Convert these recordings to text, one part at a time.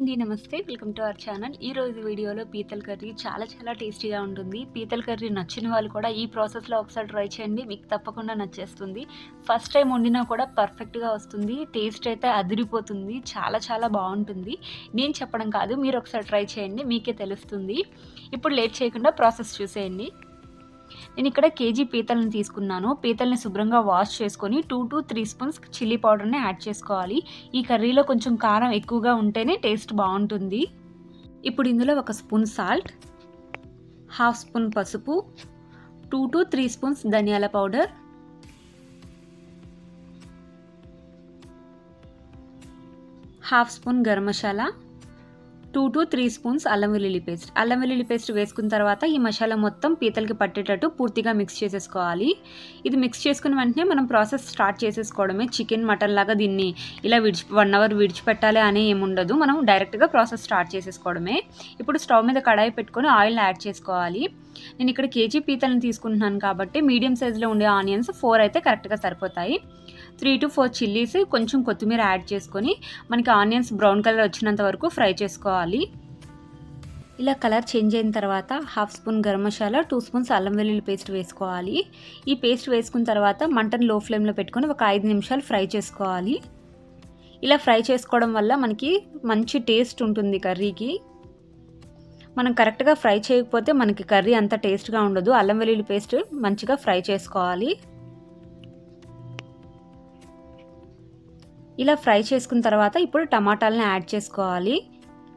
అండి నమస్తే. Welcome to our channel. ఈ రోజు వీడియోలో పీతల కర్రీ చాలా చాలా టేస్టీగా ఉంటుంది. పీతల కర్రీ నచ్చిన వాళ్ళు కూడా ఈ ప్రాసెస్లో ఒకసారి ట్రై చేయండి. మీకు తప్పకుండా నచ్చేస్తుంది. ఫస్ట్ టైం వండినా కూడా పర్ఫెక్ట్గా వస్తుంది. టేస్ట్ అయితే అదిరిపోతుంది. చాలా చాలా బాగుంటుంది. నేను చెప్పడం కాదు మీరు ఒకసారి ట్రై చేయండి. మీకే తెలుస్తుంది. ఇప్పుడు లేట్ చేయకుండా ప్రాసెస్ చూసేయండి. నేను ఇక్కడ కేజీ పీతలను తీసుకున్నాను. పీతల్ని శుభ్రంగా వాష్ చేసుకొని two to three spoons chilli పౌడర్ని యాడ్ చేసుకోవాలి. ఈ కర్రీలో కొంచెం కారం ఎక్కువగా ఉంటేనే టేస్ట్ బాగుంటుంది. ఇప్పుడు ఇందులో ఒక స్పూన్ సాల్ట్ హాఫ్ స్పూన్ పసుపు టూ టు త్రీ స్పూన్స్ ధనియాల powder. Half spoon garam masala. Two to three spoons అల్లం వెల్లుల్లి పేస్ట్. అల్లం వెల్లుల్లి పేస్ట్ వేసుకున్న తర్వాత ఈ మసాలా మొత్తం పీతలకి పట్టేటట్టు పూర్తిగా మిక్స్ చేసేసుకోవాలి. ఇది మిక్స్ చేసుకున్న వెంటనే మనం ప్రాసెస్ స్టార్ట్ చేసేసుకోవడమే. చికెన్ మటన్ లాగా దీన్ని ఇలా విడిచి వన్ అవర్ విడిచిపెట్టాలి అనే ఏముండదు మనం డైరెక్ట్గా ప్రాసెస్ స్టార్ట్ చేసేసుకోవడమే. ఇప్పుడు స్టవ్ మీద కడాయి పెట్టుకొని ఆయిల్ యాడ్ చేసుకోవాలి. నేను ఇక్కడ కేజీ పీతలను తీసుకుంటున్నాను కాబట్టి మీడియం సైజులో ఉండే ఆనియన్స్ ఫోర్ అయితే కరెక్ట్గా సరిపోతాయి. త్రీ టు ఫోర్ చిల్లీస్ కొంచెం కొత్తిమీర యాడ్ చేసుకొని మనకి ఆనియన్స్ బ్రౌన్ కలర్ వచ్చినంత వరకు ఫ్రై చేసుకోవాలి. ఇలా కలర్ చేంజ్ అయిన తర్వాత half spoon garam masala two spoons అల్లం వెల్లుల్లి పేస్ట్ వేసుకోవాలి. ఈ పేస్ట్ వేసుకున్న తర్వాత మంటను లో ఫ్లేమ్లో పెట్టుకొని ఒక ఐదు నిమిషాలు ఫ్రై చేసుకోవాలి. ఇలా ఫ్రై చేసుకోవడం వల్ల మనకి మంచి టేస్ట్ ఉంటుంది కర్రీకి. మనం కరెక్ట్గా ఫ్రై చేయకపోతే మనకి కర్రీ అంత టేస్ట్గా ఉండదు. అల్లం వెల్లుల్లి పేస్ట్ మంచిగా ఫ్రై చేసుకోవాలి. ఇలా ఫ్రై చేసుకున్న తర్వాత ఇప్పుడు టమాటాలని యాడ్ చేసుకోవాలి.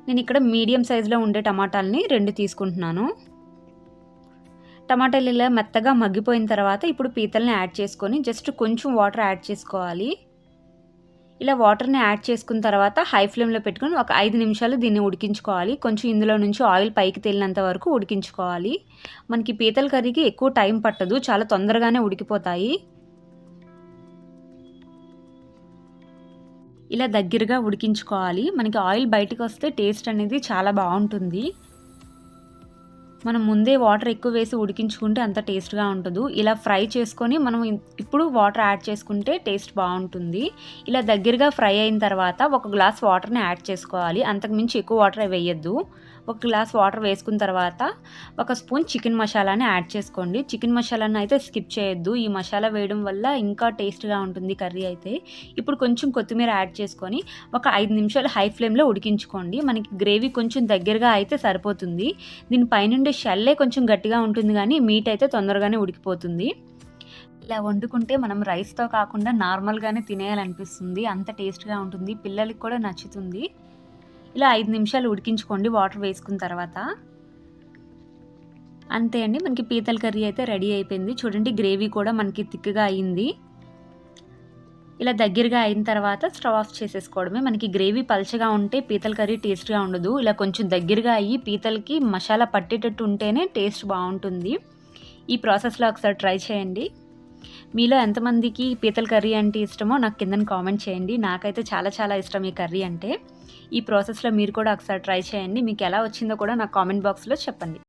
నేను ఇక్కడ మీడియం సైజులో ఉండే టమాటాలని రెండు తీసుకుంటున్నాను. టమాటాలు ఇలా మెత్తగా మగ్గిపోయిన తర్వాత ఇప్పుడు పీతల్ని యాడ్ చేసుకొని జస్ట్ కొంచెం వాటర్ యాడ్ చేసుకోవాలి. ఇలా వాటర్ని యాడ్ చేసుకున్న తర్వాత హై ఫ్లేమ్లో పెట్టుకొని ఒక ఐదు నిమిషాలు దీన్ని ఉడికించుకోవాలి. కొంచెం ఇందులో నుంచి ఆయిల్ పైకి తేలినంత వరకు ఉడికించుకోవాలి. మనకి పీతల కర్రీకి ఎక్కువ టైం పట్టదు. చాలా తొందరగానే ఉడికిపోతాయి. ఇలా దగ్గరగా ఉడికించుకోవాలి. మనకి ఆయిల్ బయటకు వస్తే టేస్ట్ అనేది చాలా బాగుంటుంది. మనం ముందే వాటర్ ఎక్కువ వేసి ఉడికించుకుంటే అంత టేస్ట్గా ఉంటుంది. ఇలా ఫ్రై చేసుకొని మనం ఇప్పుడు వాటర్ యాడ్ చేసుకుంటే టేస్ట్ బాగుంటుంది. ఇలా దగ్గరగా ఫ్రై అయిన తర్వాత ఒక గ్లాస్ వాటర్ని యాడ్ చేసుకోవాలి. అంతకుమించి ఎక్కువ వాటర్ వేయద్దు. ఒక గ్లాస్ వాటర్ వేసుకున్న తర్వాత ఒక స్పూన్ చికెన్ మసాలాని యాడ్ చేసుకోండి. చికెన్ మసాలాని అయితే స్కిప్ చేయొద్దు. ఈ మసాలా వేయడం వల్ల ఇంకా టేస్ట్గా ఉంటుంది కర్రీ అయితే. ఇప్పుడు కొంచెం కొత్తిమీర యాడ్ చేసుకొని ఒక ఐదు నిమిషాలు హై ఫ్లేమ్లో ఉడికించుకోండి. మనకి గ్రేవీ కొంచెం దగ్గరగా అయితే సరిపోతుంది. దీని పైనుండే షెల్లే కొంచెం గట్టిగా ఉంటుంది కానీ మీట్ అయితే తొందరగానే ఉడికిపోతుంది. ఇలా వండుకుంటే మనం రైస్తో కాకుండా నార్మల్గానే తినేయాలనిపిస్తుంది. అంత టేస్ట్గా ఉంటుంది. పిల్లలకి కూడా నచ్చుతుంది. ఇలా ఐదు నిమిషాలు ఉడికించుకోండి వాటర్ వేసుకున్న తర్వాత. అంతే అండి మనకి పీతల కర్రీ అయితే రెడీ అయిపోయింది. చూడండి గ్రేవీ కూడా మనకి థిక్గా అయింది. ఇలా దగ్గరగా అయిన తర్వాత స్టవ్ ఆఫ్ చేసేసుకోవడమే. మనకి గ్రేవీ పల్చగా ఉంటే పీతల కర్రీ టేస్ట్గా ఉండదు. ఇలా కొంచెం దగ్గరగా అయ్యి పీతలకి మసాలా పట్టేటట్టు ఉంటేనే టేస్ట్ బాగుంటుంది. ఈ ప్రాసెస్లో ఒకసారి ట్రై చేయండి. మీలో ఎంతమందికి పీతల కర్రీ అంటే ఇష్టమో నాకు కింద కామెంట్ చేయండి. నాకైతే చాలా చాలా ఇష్టం ఈ కర్రీ అంటే. ఈ ప్రాసెస్లో మీరు కూడా ఒకసారి ట్రై చేయండి. మీకు ఎలా వచ్చిందో కూడా నాకు కామెంట్ బాక్స్లో చెప్పండి.